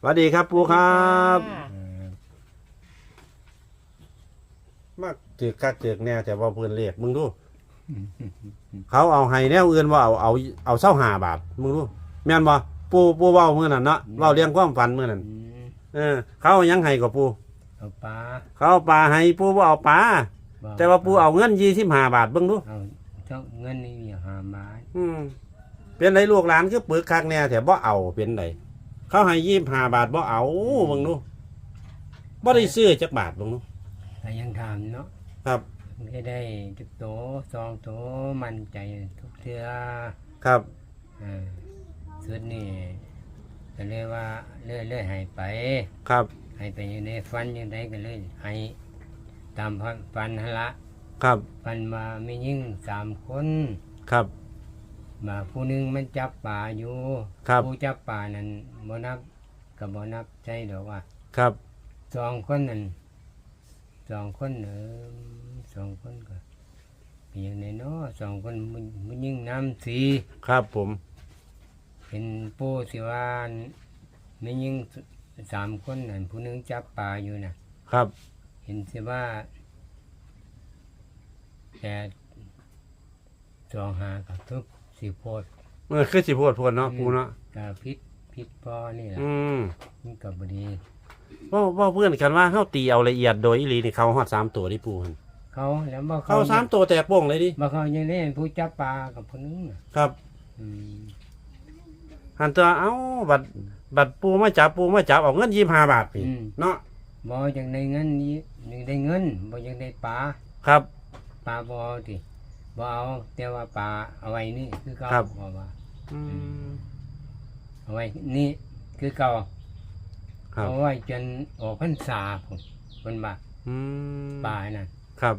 สวัสดีครับปูครับค่ะมาถือคักถือแน่แต่ว่าเพื่อนเรียกมึงดู เขาเอาให้แนวอื่นว่าเอาเอาเอาเศร้าหาบาทมึงดูแม่นบ่ปูปูเว้ามื้อนั้นเนาะเว้าเลี้ยงความฝันมื้อนั้นอืมเออ เขาเอาหยังให้กับปูเอาปลาเขาเอาปลาให้ปูบ่เอาปลาบ่แต่ว่าปูเอาเงิน25บาทเบิ่งดูเอาเจ้าเงินนี่มีหาไม้อืมเป็นไรลูกหลานคือปึกคักแน่แต่บ่เอาเป็นได เขาให้25บาทบ่เอาเบิ่งดูบ่ได้ซื้อจักบาทเบิ่งดูแต่ยังทำเนาะครับไม่ได้จุดโตสองโตมั่นใจทุกเทื่อครับ อ่าสุดนี่ก็เลยว่าเลื่อยเลื่อยๆให้ไปครับให้ไปอยู่ในฟันยังไงก็เลยให้ตามฟันหนละครับ ฟันมาไม่ยิ่งสามคน ครับ มาผู้หนึงมันจับป่าอยู่ครับ ผู้จับป่านั้นบ่นับกับบ่นับใช่ดอกว่าครับ สองคนนั่นสองคนเออสองคนก็เป็นอย่างไรเนาะสองคนมันมันยิ่งน้ำสี ครับผม เป็นปูสิวานไม่ยิ่งสามคนนั่นผู้หนึงจับป่าอยู่น่ะ ครับ เห็นสิว่าแต่สองหากับทุก สิโพดเออคือสิโพดโพดเนาะปูเนาะกับพิษพิษพอนี่แหละอืมมันกับบดีว่าว่าเพื่อนกันว่าเขาตีเอาละเอียดโดยอีหลีนี่เขาฮอดสามตัวที่ปูหันเขาแล้วบ่เขาสามตัวแตกโป้งเลยดิบ่เขายังเล่นผู้จับปลากับผู้นึงน่ะครับ อืมหันตัวเอ้าบัตรบัตรปูมาจับปูมาจับเอาเงินยี่ห้าบาทพี่อืมเนาะบ่อยังได้เงินนี้ยังได้เงินบ่อยังได้ปลาครับ ปลาบ่เอาติ บ่เอาแต่ว่าปลาเอาไว้นี่คือเก่าครับบ่ว่าอืม เอาไว้นี่คือเก่าครับ เอาไว้จนออกพรรษาพุ่นเพิ่นว่าอืมปลาน่ะครับ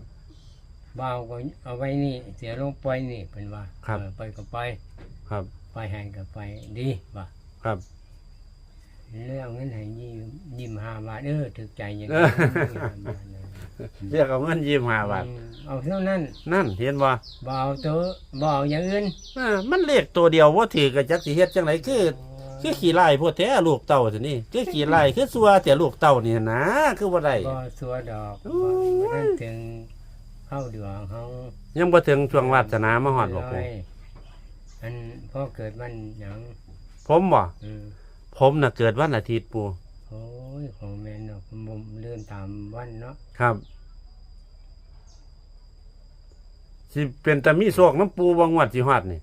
บ่เอาก็เอาไว้นี่เสียลงปล่อยนี่เพิ่นว่าครับ เออปล่อยก็ปล่อยครับ ปล่อยให้ก็ปล่อยดีว่าครับ เรื่องเงินให้ยิ้มยิ้มหาบาทเออถึกใจอย่างเอนี้อยิ้มห้าบาทนะ เรียกเอาเงินยี่ห้าบาทอืมเอาเท่านั้นนั่นเห็นบ่บ่เอาตัวบ่เอาอย่างอื่นอ่ามันเลขตัวเดียวว่าถือกับจักสิเฮ็ดจังไดคือคือขี่ไล่พวกแท้ลูกเต่าสินี่คือขี่ไล่คือสัวแต่ลูกเต่านี่นะคือบ่ได้บ่สัวดอกโอ้บ่ยบ่ได้ถึงเข้าดวงเฮายังบ่ถึงช่วงวาสนามาฮอดบ่ปูร้ยอันพอเกิดมันหยังผมบ่อืมผมน่ะเกิดวันอาทิตย์ปูโอ้ ยของแม่นเนาะผมบ่เลื่อนตามวันเนาะครับสิเป็นแต่มีโชคน้ำปูบางวัดสิฮอดนี่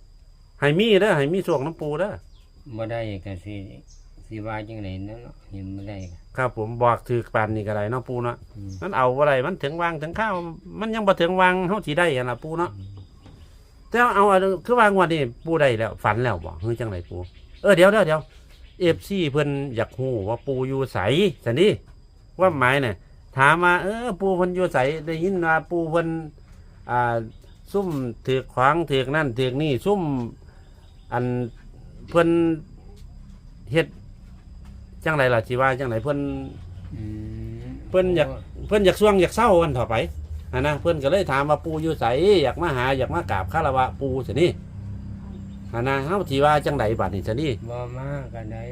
ให้มีเด้อให้มีโชคน้ำปูเด้อบ่ได้ก็สิสิว่าจังไดนั่นเนาะเห็นบ่ได้ก็ครับ ผมบอกถือปานนี่ก็ได้เนาะปูเนาะอืมมันเอาบ่ได้มันถึงวางถึงข้าวมันยังบ่ถึงวางเฮาสิได้หั่นล่ะปูเนาะแต่ว่าเอาอันคือวางวันนี้ปูได้แล้ว ฝันแล้วบ่เฮ้ยจังไดปูเออเดี๋ยวเดี๋ยวเดี๋ยว FC เพิ่นอยากฮู้ว่าปูอยู่ไสซั่นนี่ว่าหมายน่ะถามมาเออปูเพิ่นอยู่ไสได้ยินว่าปูเพิ่นอ่าซุ่มถือกขวางถือกนั่นถือกนี่ซุ่มอันเพิ่นเฮ็ดจังไรล่ะสิว่าจังไรเพิ่นอืมเพิ่นอยากเพิ่นอยากช่วงอยากเศร้าวันต่อไปอะนะเพิ่นก็เลยถามว่าปูอยู่ไสอยากมาหาอยากมากราบคารวะปูสินี่ อะนะเฮาสิว่าจังไดบัดนี้สินี่บ่มาก็ได้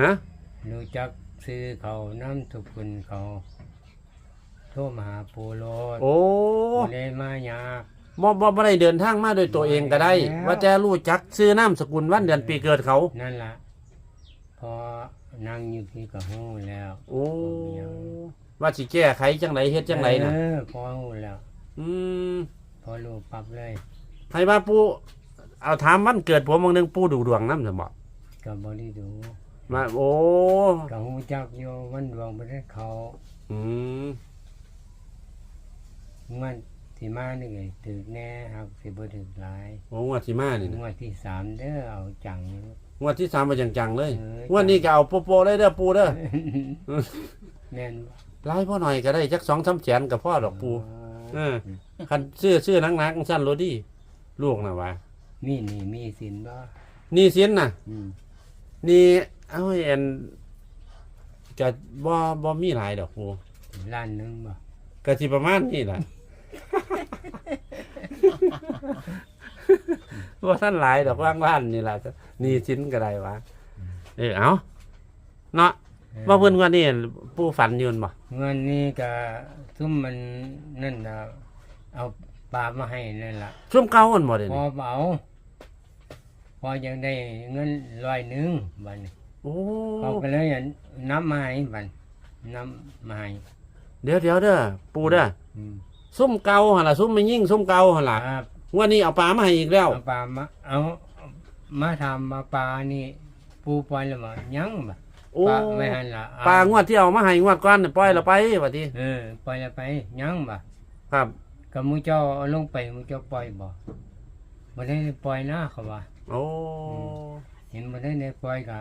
ฮะรู้จักซื้อเขาน้ำทุกคนเขาโทรมาหาปูโลดโอ้เลยมายากบ่บ่บ่ได้เดินทางมาโดวยตัวเองก็ได้แล้วว่าแต่รู้จักซื้อนามสกุลวันเดือนปีเกิดเขา นั่นล่ะพอนั่งอยู่ที่ก็หู้แล้วโอ้ว่าสิแก้ไขจังไดเฮ็ดจังไดน่ะเออพอหู้แล้ว อืมพอรู้ปรับเลยใครว่าปู เอาถามวันเกิดผมบางนึงปูดูดวงนำซั่นบ่ก็บ่ได้ดูมาโอ้ก็หูจักอยู่มันดวงบ่ได้เขาอืมมันที่มานี่ไงถึกแน่หักสิบ่ถึกหลายโอ้งวดที่มานี่งนะวดที่สามเด้อเอาจัง งวดที่สามมาจังๆเลยเออ งวดนี้ก็เอาโปะๆเลยเด้อปูเด้อแม่นบ่ไล่พ่อหน่อยก็ได้จักสองสามแสนกับพ่อดอกปูเออ คันซื้อซื้อนักๆสั้นรถดีลูกน่ะวะ มีหนี่มีสินบ่นี่สินน่ะอืมนี่เอาไว้แอนก็บ่บ่มีหลายดอกปูล้านหนึงบ่ก็สิประมาณนี้ล่ะว่าท่านหลายดอกว่างบ้านนี่ล่ะนี่สินก็ได้วะเออเอาเนาะว่าเพิ่นว่านี่ปูฝันอยืนบ่เงินนี่ก็ซุ่มมันนั่นน่ะเอา ปลามาให้นั่นล่ะช่วงเก่าอันบ่เด้พอนี่เบาพอยังได้เงินร้อยหนึ่งบัดนโอ้เขาก็เลยเอาน้ำมาให้บัดน้ำมาให้เดี๋ยวเดี๋ยวเด้อปูเด้ออืมซุ่มเก่าหั่นล่ะซุ่มไม่ยิ่งซุ่มเก่าหั่นล่ะครับงวันนี้เอาปลามาให้อีกแล้ว เอาปลามาเอามาทำมาปลานี่ปูปล่อยแล้วมายังบ่โอ้ปลาไม่หันละเอปลางวดที่เอามาให้งวดก่อนน่ะปล่อยเราไปว่าติเออปล่อยแล้วไปยังบ่ครับ ก็มูเจ้าเอาลงไปมูเจ้าปล่อยบ่บ่ได้ปล่อยนะเขาว่า โอ้เห็นบ่ได้ในปล่อยก็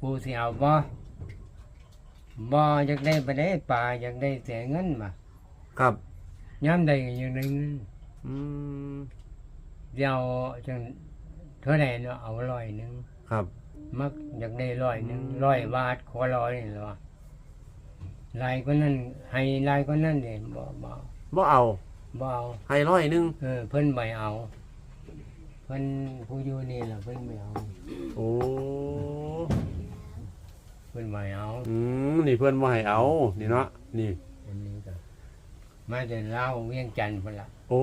ปูสิเอาบ่บ่อยากได้บ่ได้ปลาอยากได้แต่เงินบ่ครับยามใดก็อยากได้เงินอืมเดี๋ยวจังเท่าใดเนาะเอาร้อยหนึงครับ มักอยากได้ร้อยหนึ่งร้อยบาทขอร้อยนี่เหรอลายก็นั่นให้ลายก็นั่นเองบ่บ่ บ่เอาบ่เอาให้ร้อยหนึงเออเพิ่นไม่เอา เพิ่นผู้อยู่นี่ล่ะเพิ่นไม่เอาโอ้เพิ่นไม่เอาอืมนี่เพื่อนบ่ให้เอานี่เนาะนี่อันนี้ก็มาแต่เล่าวเวียงจันทน์พุ่นล่ะโอ้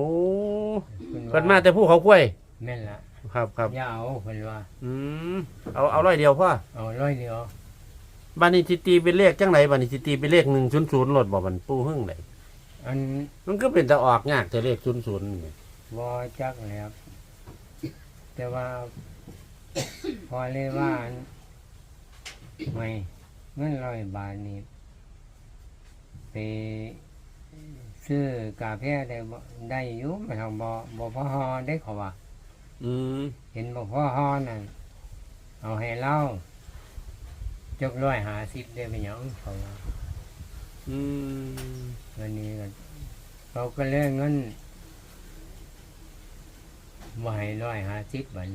เพิ่นเพิ่นมาแต่ผู้เขากล้วย แม่นล่ะครับครับอย่าเอาเพิ่นว่าอืมเอาเอาร้อยเดียวพ่อเอาร้อยเดียวบ้านนี้สิตีเป็นเลขจังไหนบ้านนี้สิตีเป็นเลข100รถบ่บันปูหึ่งได อันมันก็เป็นตะออกยากแต่เลข00นี่บ่จักแล้ว แต่ว่า พอเลยว่าอันไม่เงินร้อยบาทนี่ไปซื้อกาแฟได้บ่ได้อยู่ไม่ทางบ่บ่พอฮอได้เขาว่า อืมเห็นบ่พอฮอนั่นเอาให้เล่าจกร้อยหาสิบได้ไปหยังเขาว่าอืมวันนี้ก็ เขาก็เรื่องเงินบ่ให้ร้อยหาสิบบัน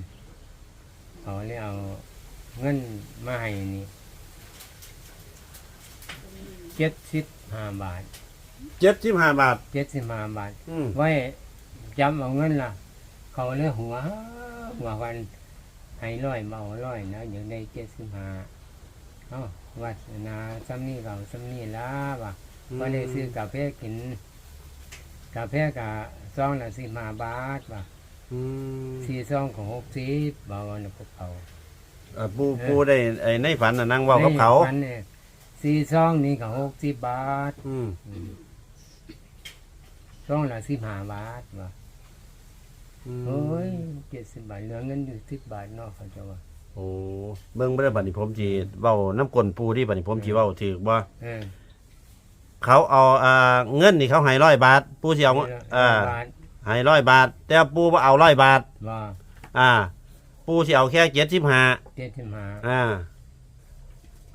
เขาเลยเอาเงินมาให้นี่เจ็ดสิบห้าบาท75บาท เจ็ดสิบห้าบาท อืมไว้จำเอาเงินล่ะ เขาเลยหัวหัววันให้ร้อยมาเอาร้อยนะอย่างได้เจ็ดสิบห้าเอ้าวัดนาซ้ำนี่เก่าซ้ำนี่ละว่ะ ก็ได้ซื้อกาแฟกิน กาแฟกะซองละสิบห้าบาทว่ะอืมสี่ซองของหกสิบบาทนะพวกเขาเอ่อปูปูได้ไอ้ในฝันน่ะนั่งเว้ากับเขาในพันเนี่ยสี่ซองนี่ก็หกสิบบาทอืมอืมซองละสิบห้าบาทว่ะอืมโอ้ยเจ็ดสิบบาทเหลือเงินอยู่สิบบาทเนาะเขาจะว่า โอ้เบิ่งบ่ได้บัดนี้ผมสิเว้าน้ำกลนปูที่บัดนี้ผมสิเว้าถูกบ่เออ เขาเอาอ่าเงินนี่เขาให้ร้อยบาท ปูสิเอาอ่าบาทให้ร้อยบาท แต่ปูบ่เอาร้อยบาท ว่าอ่า ปูสิเอาแค่75เจ็ดสิบห้า อ่า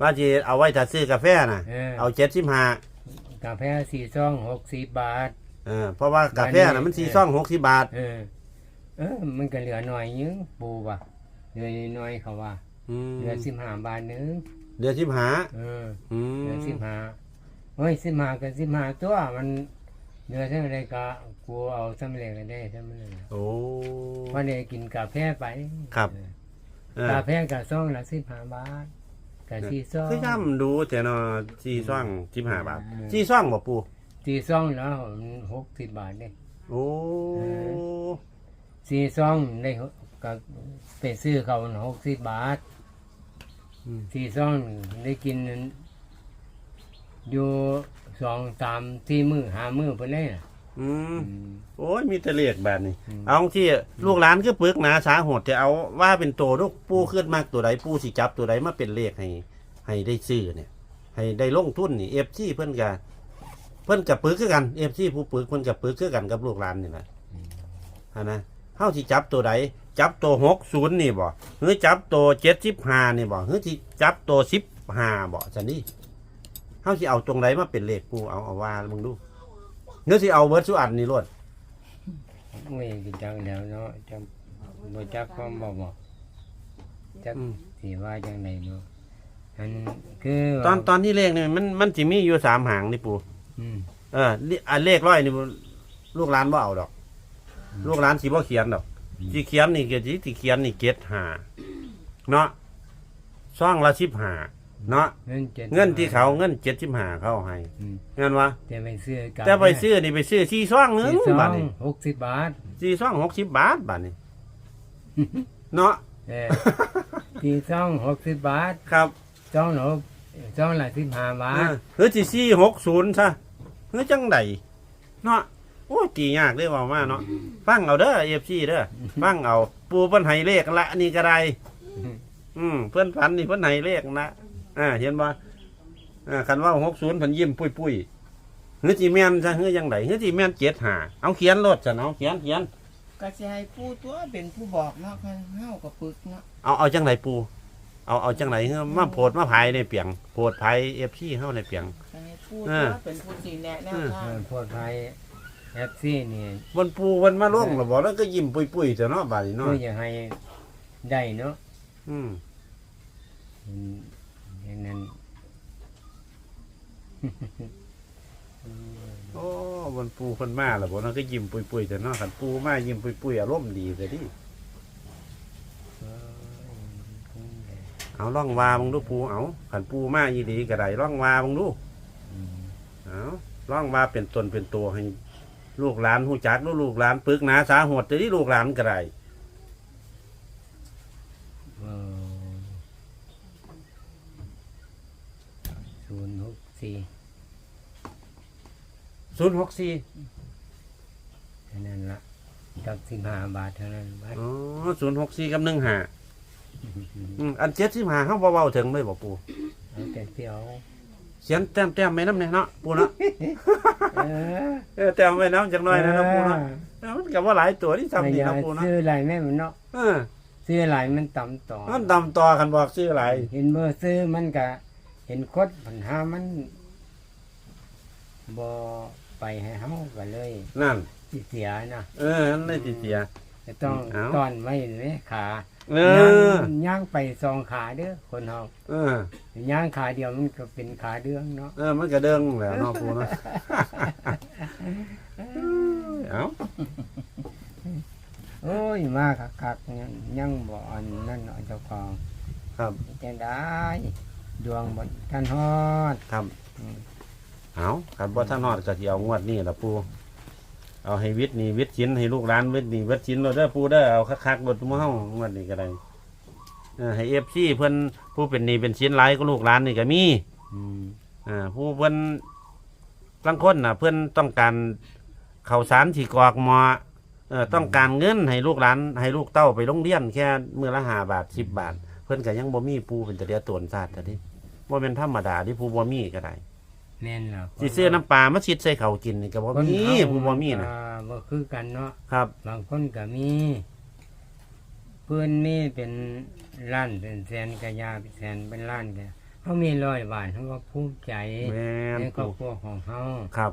ว่าสิเอาไว้ถ้าซื้อกาแฟน่ะ เออ เอา75กาแฟสี่ซองหกสิบบาท เออเพราะว่ากาแฟน่ะมันเออสีซ่อง60บาท เออ เออ มันก็เหลือหน่อยนึงปูว่ะเหลือน้อยเขาว่า อืมเหลือสิบห้าบาทนึงเดือน15เออ อืมเหลือสิบห้า เฮ้ยสิบห้ากับสิบห้าตัวมันเหลือเท่าไรก็กูเอาสำเร็จก็ได้สำเร็จโอ้พอได้กินกาแฟไปครับ เออเออกาแฟกับซองละสิบห้าบาทกับสี่ซองคือย่ำดูแต่เนาะสีซ่อง15บาทอืมสีซ่องบ่ปูสี่ซองแล้วหกสิบบาทเนี่ยโอ้เอสี่ซองได้หกก็ไปซื้อเขาหกสิบบาทอืมสี่ซองได้กิน อยู่สองสามที่มือหามือไปเลยน่ะอืม อืม โอ้ยมีแต่เลขแบบนี้ อืม เอาที่ลูกหลานคือปึกหนาสาหดจะเอาว่าเป็นตัวลูกปูขึ้นมากตัวใดปูสิจับตัวใดมาเป็นเลขให้ ให้ได้ซื้อเนี่ย ให้ได้ลงทุนนี่เอฟซีเพิ่นกะเพิ่นกับปึกคือกันเอฟซีผู้ปึกเพิ่นกับปึกคือกันกับลูกหลานนี่แหละฮะนะเฮาสิจับตัวใดจับตัวหกศูนย์นี่บ่หรือจับตัวเจ็ดสิบห้านี่บ่หรือที่จับตัวสิบห้าบ่จันนี่ เฮาสิเอาตรงใดมาเป็นเลขปูเอาเอาว่ามึงดูเนื้อสิเอาเบิร์ดสุอันนี่รวดไม่กินจังแล้วเนาะจังบ่จักความบ่บอกจักอืมสิว่าจังไดเนาะอันคือตอนตอนที่เลขนี่มันมันจะมีอยู่สามหางนี่ปูอืมเออเลอันเลขร้อยนี่บ่ลูกหลานบ่เอาดอก ลูกหลานสิบ่เขียนดอกสิเขียนนี่ก็สิสิเขียนนี่เกตหาเนาะซ่องละสิบหาอื เนาะเงินเจ็ดเงินที่เขาเงินเจ็ดสิบห้าเขาให้อืมเงินวะแต่ไปซื้อกับแต่ไปซื้อนี่ไปซื้อสี่ซ่องหนึงสี่ซอบาทงนี่หกสิบบาทสี่ซ่องหกสิบบาทบาทนี่เนาะเออสี่ซองหกสิบบาทครับซองหกซองละสิบห้าบาเอทอเฮ้ยสี่สี่หกศูนย์ซะเฮ้ยจังใดเนาะโอ้ยตียากเด้อว่ามาเนาะฟังเอาเด้อเอฟซีเด้อฟังเอา ปูเพิ่นให้เลขละนี่ก็ได้อืมเพิ่นฝันนี่เพิ่นให้เลขนะ อ่า เห็นบ่อ่าคันว่าหกศูนย์เพิ่นยิ้มปุ้ยปุ้ยๆเฮ้ยจีแม่นซะเฮ้ยจังไดเฮ้ยจีแม่นเจ็ดหาเอาเขียนรถซะเนาะเขียนเขียนก็สิให้ผู้ตัวเป็นผู้บอกเนาะคันเฮาก็ปึกเนาะเอาเอาจังไดปู เอาเอาจังไดเฮ้ยมาโพดมาภายในเปียงโพดภายเอฟซีเฮาในเปียงก็ให้ผู้เอตัอวเป็นผู้สิแนะแนวเออทาเองอพวกไทยแอปซี่นี่บนปูมันมาล่วงแล้วบ่แล้วก็ยิ้มปุ้ยปุ้ยๆแต่เนาะบาดนี้เนาะก็อยากให้ได้เนาะอืมอืมอย่าง นั้นโอ้บนปูเพิ่นมาแล้วบ่เนาะก็ยิ้มปุ้ยปุ้ยๆแต่เนาะคันปูมายิ้มปุ้ยปุ้ยๆอารมณ์ดีแต่ดิเออคงได้เอาล่องว่ามึงดูปูเอาคันปูมาอีหลีก็ได้ล่องว่ามึงดูอืมเอาล่องว่าเป็นตนเป็นตัวให้ ลูกหลานฮู้จักดูลูกหลานปึกหนาสาหดแต่ที่ลูกหลานก็ได้ เออศู นย์หกสี่064เท่านั้นละจักสิบห้าบาทเท่านั้นบาทอ๋อ064กับ15อืมอัน75เฮาบ่เว้าถึงเลยบ่ปูเอาแต่เที่ยวเขียนแต้มๆไว้นำแน่เนาะปูเนาะเออเออแต้มไว้นำจักหน่อยนะเนาะปูเนาะเออมันก็บ่หลายตัวที่ซ้ำไม่นี่อยาเนาะกปูเนาะซื้ออะไรแม่มันเนาะเออซื้ออะไรมันต่ำต่อมันดำต่อกันบอกชื่ออะไรเห็นเบอร์ซื้อมันก็ เห็นคดปัญหามันบ่ไปให้เฮาก็เลยนั่น สิเสียนะเออนั่นเลยติเสีย จะต้องเอาต้อนไว้ไหมขาเอย่างอย่างไปสองขาเด้อคนเฮาเออ ย่างขาเดียวมันก็เป็นขาเดืองเนาะเออ มันก็เด้งแหล้วเนาะปูเนาะ เอ้าโอ้ยมาคักๆยังยังบ่อันนั่นเนาะเจ้าของครับ จังได้ ดวงบ่ทันฮอด ครับอืม เอาคันบ่ท่านนอดก็สิเอางวดนี้ล่ะปูเอาให้วิทย์นี่วิทย์ชิ้นให้ลูกหลานวิทย์นี่วิทย์ชิ้นเราเด้อปูเด้อเอาคักๆบดมื้อเฮางวดนี้ก็ได้เออให้ FC เพิ่นผู้เป็นหนี้เป็นชิ้นหลายก็ลูกหลานนี่ก็มี อืมอ่าผู้เพิ่นบางคนน่ะเพิ่นต้องการข้าวสารที่กรอกหมอเอ่อต้องการเงินให้ลูกหลานให้ลูกเต้าไปโรงเรียนแค่มื้อละห้าบาทสิบบาท เพิ่นก็ยังบ่มีปูเป็นตะเดียตวนศาสตร์แต่ดิบ่เป็นธรรมดาที่ผู้บ่มีก็ได้แม่นล่ะสิซื้อน้ำปลามาสิใส่ข้าวกินนี่ก็บ่คนมีเฮาผู้บ่มีน่ะอ่าบ่คือกันเนาะครับ บางคนก็มีเพื่อนนี่เป็นล้านเป็นแสนกะยาเป็นแสนเป็นล้านกะเขามีร้อยบาทเขาก็ภูมิใจแม่นในครอปูบครัวของเขาครับ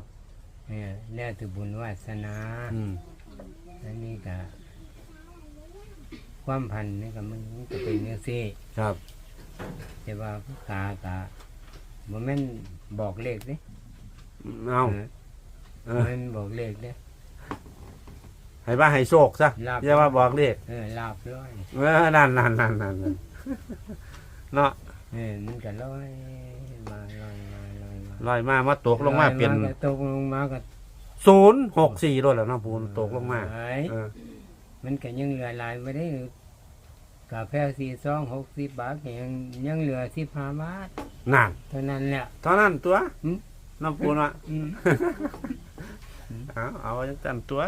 เนี่ยแล้วแต่บุญวาสนาอืมอันนี้ก็ ความพันนี่ก็มันมันก็เป็นอย่างซี่ครับ แต่ว่าผู้ตากะบ่แม่นบอกเลขเด้เอาเอบ่อแม่นบอกเลขเด้ ให้ว่าให้โชคซะลาบ อย่าว่าบอกเลขเออลาบร้อยเออนั่นนั่นนั่นนั่นนั่นเนาะเออมันก็ลอยมาลอยมาลอยมาลอยมามาตกลงมาเป็นก็ตกลงมาก็ศูนย์หกสี่รถแล้วเนาะปูนตกลงมา เอ้ยเออ มันก็ยังเหลือหลายไม่ได้กาแฟสี่ซองหกสิบบาทก็ยังยังเหลือสิบห้าบาทนั่นเท่านั้นแหละ เท่านั้นตัวอืม น้ำปูนอะอืมเอาเอาจังจันตัว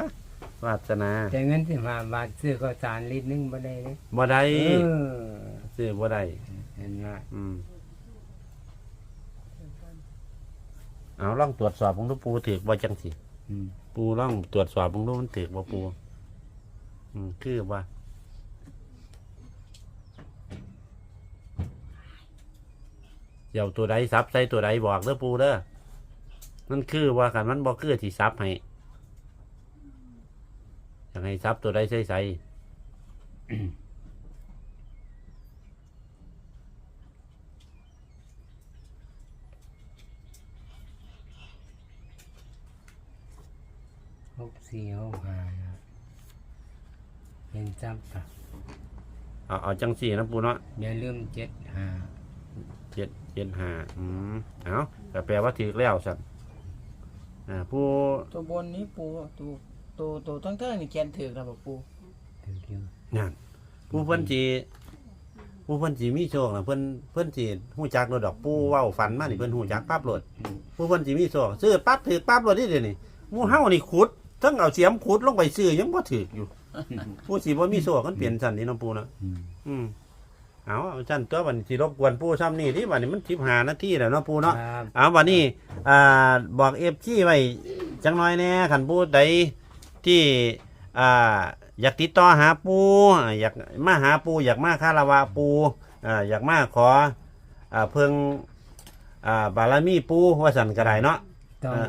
วาสนาแต่เงินสิบห้าบาทซื้อข้าวสารลิตรหนึงบ่ได้เลยบ่ได้เออซื้อบ่ได้เห็นว่าอืมเอาลองตรวจสอบของทุกปูถือบ่จังสิ อืมปูลองตรวจสอบของทุกมันถือบ่ปู อืมคือว่า เดี๋ยวตัวใดซับใส่ตัวใดบอกเด้อปูเด้อมันคือว่ากันมันบ่คือที่ซับให้อยากให้ซับตัวใดใส่ใส่หกสี่หกห้าน จับปะเอาเอาจังสี่นะปูเนาะอย่าลืมเจ็ดห้าเจ็ดเจ็ดห้าอืมเอาก็แปลว่าถือแล้วสัตว์อ่าผู้ตัวบนนี้ปูตัวตัวตัวทั้งเท่านี่เขียนถือแล้วบ่ปูถืออยู่นั่นผู้เพิ่นจีผู้เพิ่นจีมีโชคนะเพิ่นเพิ่นจีฮู้จักโลดดอกผู้เว้าฝันมานี่เพิ่นฮู้จักปั๊บโลดผู้เพิ่นจีมีโชคซื้อปั๊บถือปั๊บโลดนี่เดี๋ยวนี้หมู่เฮานี่ขุดทั้งเอาเสียมขุดลงไปซื้อยังบ่ถืออยู่ ผู้สิบ่มีโชคมันเปลี่ยนสั่นนี่เนาะปู่เนาะอืมอืมเอาเอาจันตัววันที่รบกวนปู่ซ้ำนี่ที่วันนี้มันสิบหานาทีแล้วเนาะปู่เนาะ ครับเอาวันนี้อ่าบอกเอฟซีไว้จังน้อยแน่ขันปู่ใดที่อ่าอยากติดต่อหาปู่อ่าอยากมาหาปู่อยากมาคาราวะปู่อ่าอยากมาขออ่าเพิ่งอ่าบารมีปู่ว่าสันก็ได้เนาะ ต้องอ่า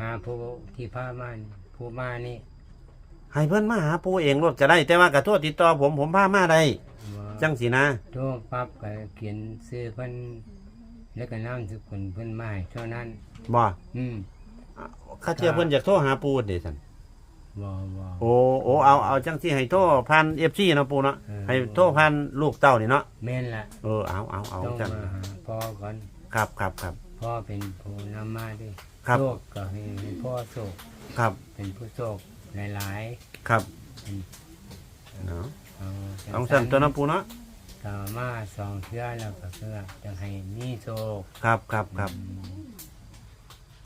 หาผู้ที่พามาผู้มานี่ ให้เพิ่นมาหาปู่เองรถก็ได้ แต่ว่ากระโทษติดต่อผมผมพามาได้ว่าจังสีนะโทรปั๊บก็เขียนซื้อเพิ่นแล้วก็น้ำสกุลเพิ่นมาให้เท่านั้นบ่อืมข้าเทียเพิ่นอยากโทรหาปู่เด้สันบ่บ่โอ้โอ้เอาเอาจังที่ให้โทรผ่านเอฟซีเนาะปูเนาะเออให้โทรผ่านลูกเต้านี่เนาะแม่นละเออเอาเอาเอาต้องจังมาหาพ่อก่อนครับครับครับพ่อเป็นผู้นำมาด้วยครับโชคก็ให้พ่อโชคครับ เป็นผู้โชค หลายครับอืมเอาๆเอาจังเอาสั่นตัวเนาะปูเนาะต่อมาสองเทื่อแล้วก็เพื่อจะให้มีโชค ครับครับครับ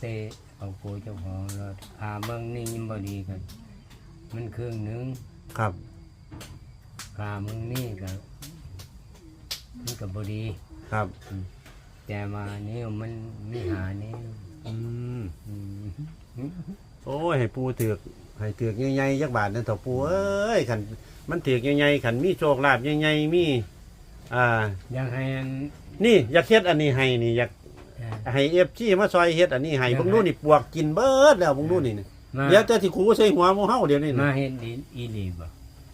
เตะเอาปูเจ้าของรถพาเบิ่งนี่ยิ่งบ่ดีกัน มันครึ่งหนึงครับพาเบิ่งนี่ก็มันก็บ่ดี ครับแต่มานี่มันมีหานี่อืมอืม โอ้ยให้ปูถือกให้ถือกใหญ่ๆจักบาทนั่นเถอะปูเอ้ยขันมันถือกใหญ่ๆขันมีโชคลาภใหญ่ๆมี อ่า อยากให้อันนี่อยากเฮ็ดอันนี้ให้นี่อยากเอ่อ ให้เอฟซีมาซอยเฮ็ดอันนี้ให้อยากให้พวกนู้นนี่ปวกกินเบิดแล้วพวกนู้นนี่นะมาเดี๋ยวจะสิคูใส่หัวหมู่เฮาเดี๋ยวนี้มานะเฮ็ดดีอีหลีบ่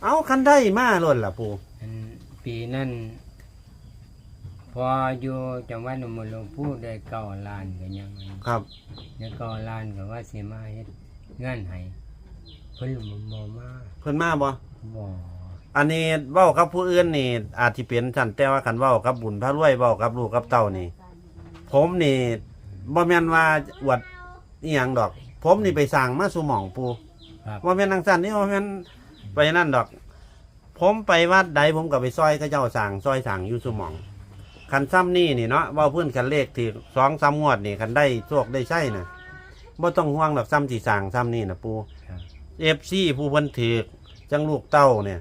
เอาคันได้มาล้นล่ะปูอันปีนั้นพออยู่จังหวัดหนองบัวลำพูได้เก้าล้านก็ยังครับ ได้เก้าล้านก็ว่าสิมาเฮ็ด งานให้เพิ่นบ่บ่มาเพิ่นมาบ่บ่อันนี้เว้ากับผู้อื่นนี่ อาจสิเป็นสั่นแต่ว่าคันเว้ากับบุญพระรวยเว้ากับลูกกับเต้านี่ ผมนี่บ่แม่นว่าอวดอีหยังดอก ผมนี่ไปสร้างมาสู่หม่องปูครับบ่แม่นทางสั่นนี่บ่แม่นไปนั่นดอก ผมไปวัดใดผมก็ไปซอยเขาเจ้าสร้างซอยสร้างอยู่สู่หม่องคันซ้ำนี่นี่เนาะเว้าเพิ่นกันเลขที่2 3งวดนี่คันได้โชคได้ใช้น่ะ บ่ต้องห่วงดอกซ้ำที่สร้างซ้ำนี่น่ะปูครับ เอฟซีผู้เพิ่นถือกจังลูกเต้าเนี่ย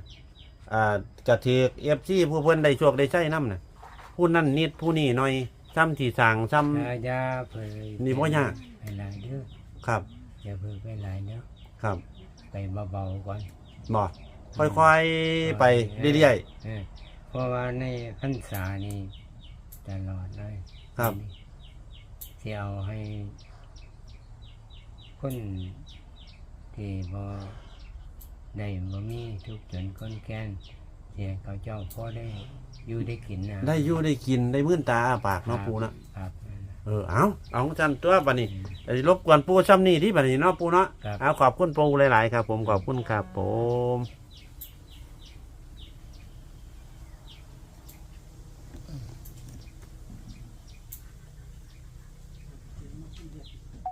อ่ากระถือกเอฟซีผู้เพิ่นได้โชคได้ใช้น้ำน่ะผู้นั่นนิดผู้นี่หน่อยซ้ำที่สั่งซ้อย่าอย่าเพิ่นนี่บ่ยากไปหลายเด้อำครับ อย่าเพิ่นไปหลายเด้อครับไปเบาๆก่อนบ่ค่อยๆไปเรื่อยเออเพราะว่าในพรรษานี่ตลอดเลยๆครับ ที่เอาให้ คนที่บ่ได้บ่มีทุกข์จนคนแก่นเสียเขาเจ้าพอได้อยู่ได้กินนะได้อยู่ได้กินได้มื่นตาอ้าปากเนาะปูเนาะครับ เออเอาเอาจันตัวบัดนี้ได้รบกวนปูซ้ำนี่ที่บัดนี้เนาะปูเนาะครับ เอาขอบคุณปูหลายๆครับ ผมขอบคุณครับผม